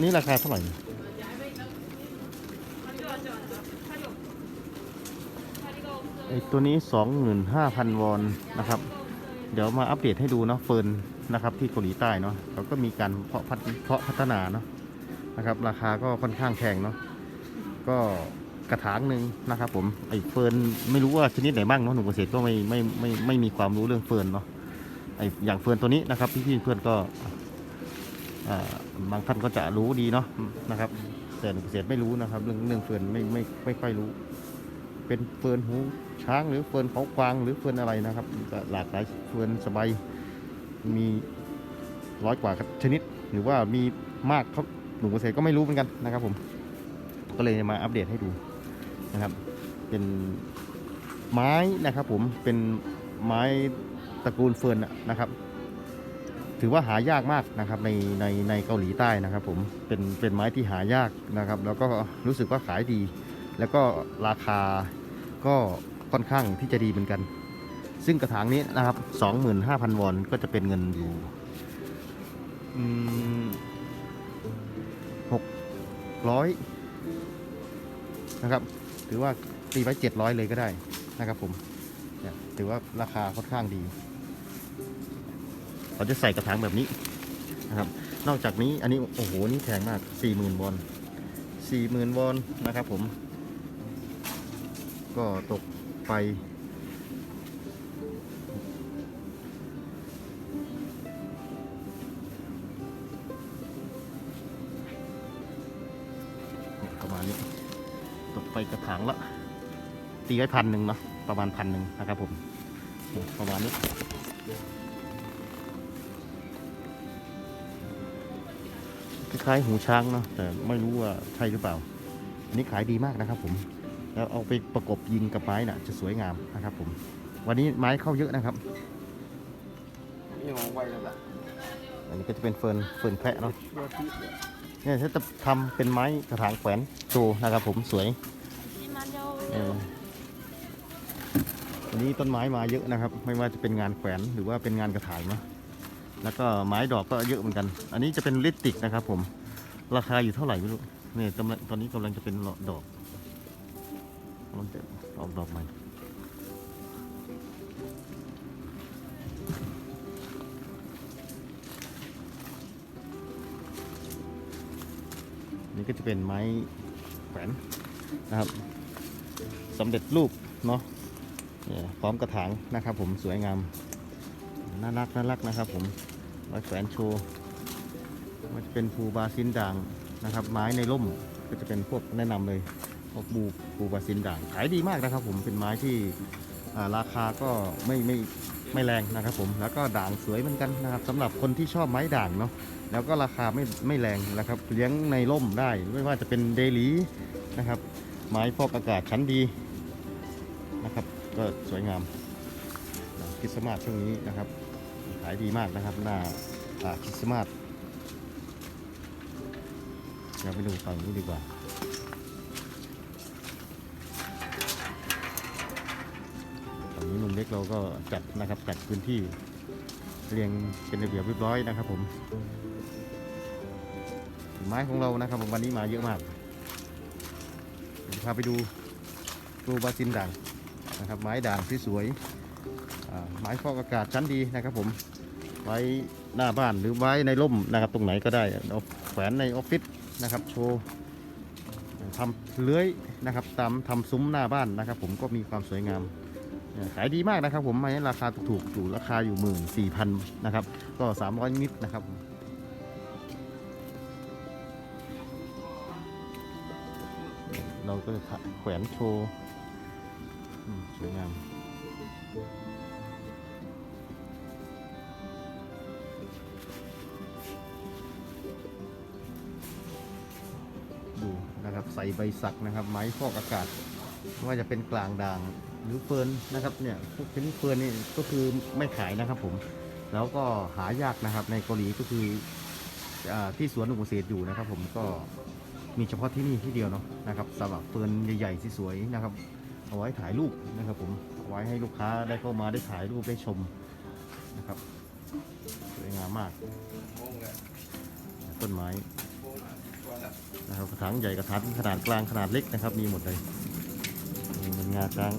นี่ราคาเท่าไหร่ไอตัวนี้สองหมื่นห้าพันวอนนะครับ เดี๋ยวมาอัปเดตให้ดูเนาะเฟิร์นนะครับที่เกาหลีใต้เนาะเขาก็มีการเพาะพัฒเพาะพัฒนาเนาะนะครับ ราคาก็ค่อนข้างแพงเนาะก็กระถางหนึ่งนะครับ ผมไอเฟิร์นไม่รู้ว่าชนิดไหนบ้างเนาะหนุ่มเกษตรก็ไม่ไม่ไม่ไม่ไม่มีความรู้เรื่องเฟิร์นเนาะไออย่างเฟิร์นตัวนี้นะครับพี่ๆเพื่อนก็ บางท่านก็จะรู้ดีเนาะนะครับ แต่เกษตรไม่รู้นะครับ เรื่องเรื่องเฟิร์นไม่ไม่ไม่ค่อยรู้ เป็นเฟิร์นหูช้างหรือเฟิร์นเขาควางหรือเฟิร์นอะไรนะครับหลากหลายเฟิร์นสบายมีร้อยกว่าชนิด หรือว่ามีมากเขาหนุ่มเกษตรก็ไม่รู้เหมือนกันนะครับ ผม ก็เลยมาอัปเดตให้ดูนะครับ เป็นไม้นะครับ ผมเป็นไม้ตระกูลเฟิร์นนะครับ ถือว่าหายากมากนะครับในในในเกาหลีใต้นะครับ ผมเป็นเป็นไม้ที่หายากนะครับ แล้วก็รู้สึกว่าขายดี แล้วก็ราคาก็ค่อนข้างที่จะดีเหมือนกัน ซึ่งกระถางนี้นะครับ 25,000 วอนก็จะเป็นเงินอยู่อืม600นะครับ ถือว่าตีไว้700 เลยก็ได้นะครับผมถือว่าราคาค่อนข้างดี เราจะใส่กระถางแบบนี้นะครับ นอกจากนี้อันนี้โอ้โหนี่แพงมาก40,000วอน40,000วอนนะครับผม ก็ตกไปประมาณนี้ ตกไปกระถางละตีไว้พันหนึ่งเนาะประมาณพันหนึ่งนะครับผม ประมาณนี้ คล้ายๆหูช้างเนาะแต่ไม่รู้ว่าใช่หรือเปล่า อันนี้ขายดีมากนะครับผม แล้วเอาไปประกบยิงกับไม้น่ะ จะสวยงามนะครับผม วันนี้ไม้เข้าเยอะนะครับนี่ของไวเลยล่ะอันนี้ก็จะเป็นเฟิร์นเฟิร์นแคระเนาะตัวที่เนี่ยเนี่ยถ้าจะทำเป็นไม้กระถางแขวนโชว์นะครับผมสวยเออวันนี้ต้นไม้มาเยอะนะครับ ไม่ว่าจะเป็นงานแขวนหรือว่าเป็นงานกระถางเนาะ แล้วก็ไม้ดอกก็เยอะเหมือนกัน อันนี้จะเป็นลิสติกนะครับ ผม ราคาอยู่เท่าไหร่ไม่รู้เนี่ยตอนนี้กำลังจะเป็นดอกกำลังจะออกดอกใหม่นี่ก็จะเป็นไม้แขวนนะครับสำเร็จรูปเนาะเนี่ยพร้อมกระถางนะครับผมสวยงาม น่ารักน่ารักนะครับ ผมไว้แขวนโชว์มันจะเป็นภูบาซินด่างนะครับ ไม้ในร่มก็จะเป็นพวกแนะนำเลยพวกบูภูบาซินด่างขายดีมากนะครับ ผมเป็นไม้ที่ราคาก็ไม่ไม่ไม่แรงนะครับ ผมแล้วก็ด่างสวยเหมือนกันนะครับสำหรับคนที่ชอบไม้ด่างเนาะแล้วก็ราคาไม่ไม่แรงนะครับ เลี้ยงในร่มได้ไม่ว่าจะเป็นเดลีนะครับ ไม้ฟอกอากาศชั้นดีนะครับ ก็สวยงามคริสต์มาสช่วงนี้นะครับายดีมากนะครับ หน้าคริสต์มาสเดี๋ยวไปดูฝั่งนี้ดีกว่าฝั่งนี้หนุ่มเล็กเราก็จัดนะครับจัดพื้นที่เรียงเป็นระเบียบเรียบร้อยนะครับผมไม้ของเรานะครับผมวันนี้มาเยอะมากพาไปดูตูบาซินด่างนะครับ ไม้ด่างที่สวย ไม้ฟอกอากาศชั้นดีนะครับผมไว้หน้าบ้านหรือไว้ในร่มนะครับตรงไหนก็ได้เอาแขวนในออฟฟิศนะครับโชว์ทำเลื้อยนะครับตามทำซุ้มหน้าบ้านนะครับ ผมก็มีความสวยงามขายดีมากนะครับ ผมไม้ราคาถูกๆอยู่ราคาอยู่หมื่นสี่พันนะครับ ก็สามร้อยนิดนะครับเราก็จะแขวนโชว์สวยงาม ใส่ใบสักนะครับ ไม้ฟอกอากาศไม่ว่าจะเป็นกลางด่างหรือเฟิร์นนะครับเนี่ยพวกชนิดเฟิร์นนี่ก็คือไม่ขายนะครับผมแล้วก็หายากนะครับในเกาหลีก็คือที่สวนหนุ่มเกษตรอยู่นะครับ ผมก็มีเฉพาะที่นี่ที่เดียวเนาะนะครับสำหรับเฟิร์นใหญ่ๆสีสวยนะครับ เอาไว้ถ่ายรูปนะครับผมเอาไว้ให้ลูกค้าได้เข้ามาได้ถ่ายรูปได้ชมนะครับสวยงามมากต้นไม้ นะครับกระถางใหญ่กระถางขนาดกลางขนาดเล็กนะครับ มีหมดเลยนี่เป็นงาช้าง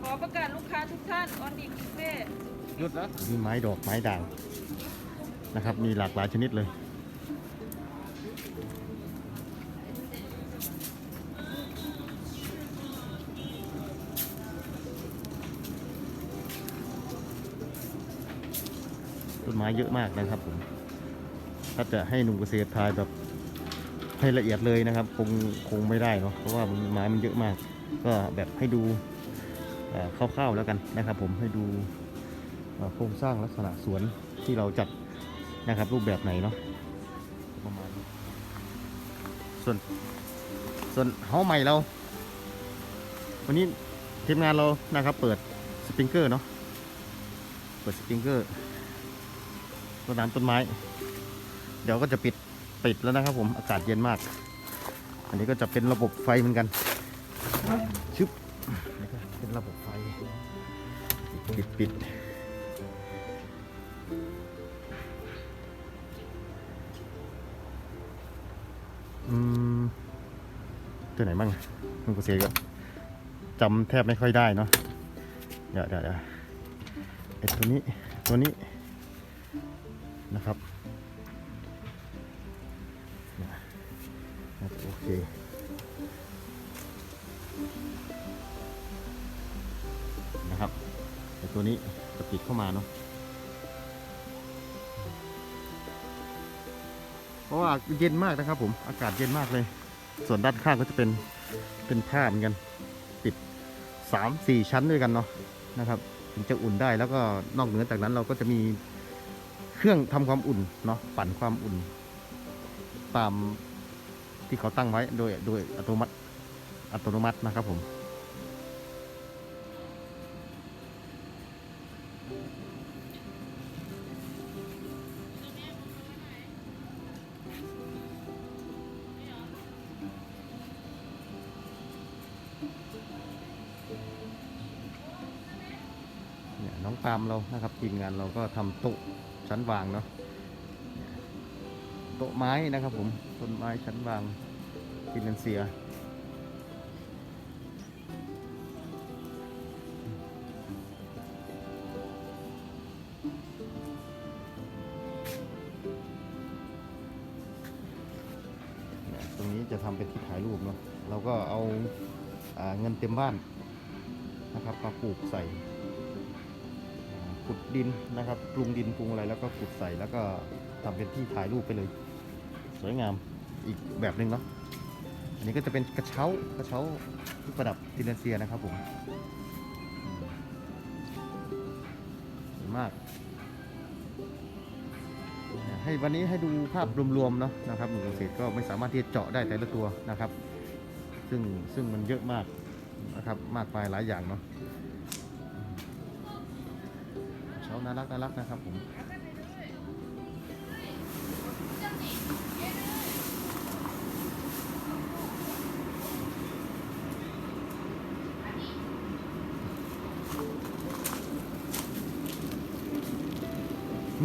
ขอประกาศลูกค้าทุกท่านออนดีคาเฟ่หยุดนะมีไม้ดอกไม้ด่างนะครับ มีหลากหลายชนิดเลยต้นไม้เยอะมากนะครับผม ถ้าจะให้หนุ่มเกษตรทายแบบให้ละเอียดเลยนะครับ คงคงไม่ได้เนาะเพราะว่ามันไม้มันเยอะมาก ก็แบบให้ดูคร่าวๆแล้วกันนะครับ ผมให้ดูโครงสร้างลักษณะสวนที่เราจัดนะครับรูปแบบไหนเนาะประมาณส่วนส่วนเฮาใหม่เรา วันนี้ทีมงานเรานะครับ เปิดสปริงเกอร์เนาะเปิดสปริงเกอร์รดน้ำต้นไม้ เดี๋ยวก็จะปิดปิดแล้วนะครับผมอากาศเย็นมาก อันนี้ก็จะเป็นระบบไฟเหมือนกันชึบนี่ก็เป็นระบบไฟปิดปิดอืมตัวไหนบ้างคุณกุเซก็จำแทบไม่ค่อยได้เนาะเดี๋ยวเดี๋ยวเดี๋ยวไอ้ตัวนี้ตัวนี้นะครับ เคนะครับแต่ตัวนี้จะปิดเข้ามาเนาะเพราะว่าเย็นมากนะครับ ผมอากาศเย็นมากเลย ส่วนด้านข้างก็จะเป็นเป็นผ้าเหมือนกันปิดสามสี่ชั้นด้วยกันเนาะนะครับถึงจะอุ่นได้แล้วก็นอกเหนือจากนั้นเราก็จะมีเครื่องทำความอุ่นเนาะปั่นความอุ่น ตาม ที่เขาตั้งไว้โดยโดยอัตโนมัติอัตโนมัตินะครับผมเนี่ยน้องปามเรานะครับทีมงานเราก็ทำโต๊ะชั้นวางเนาะโต๊ะไม้นะครับผม ต้นไม้ชั้นวางฟินแลนเซียเสียตรงนี้จะทำเป็นที่ถ่ายรูปเนาะเราก็เอาเงินเต็มบ้านนะครับมาปลูกใส่ขุดดินนะครับปรุงดินปรุงอะไรแล้วก็ขุดใส่แล้วก็ทำเป็นที่ถ่ายรูปไปเลย สวยงามอีกแบบหนึ่งเนาะอันนี้ก็จะเป็นกระเช้ากระเช้าที่ประดับฟินแลนเซียนะครับผมสวยมาก ให้วันนี้ให้ดูภาพรวมๆเนาะนะครับหนุ่มเกษตรก็ไม่สามารถที่จะเจาะได้แต่ละตัวนะครับ ซึ่งซึ่งมันเยอะมากนะครับมากมายหลายอย่างเนาะเช้าน่ารักน่ารักนะครับผม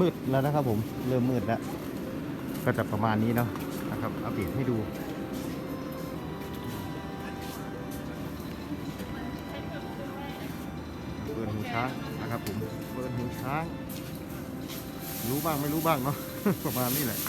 มืดแล้วนะครับผมเริ่มมืดแล้ว ก็จะประมาณนี้เนาะนะครับอัปเดตให้ดูเบิร์นหูช้างนะครับผมเบิร์นหูช้าง รู้บ้างไม่รู้บ้างเนาะประมาณนี้แหละ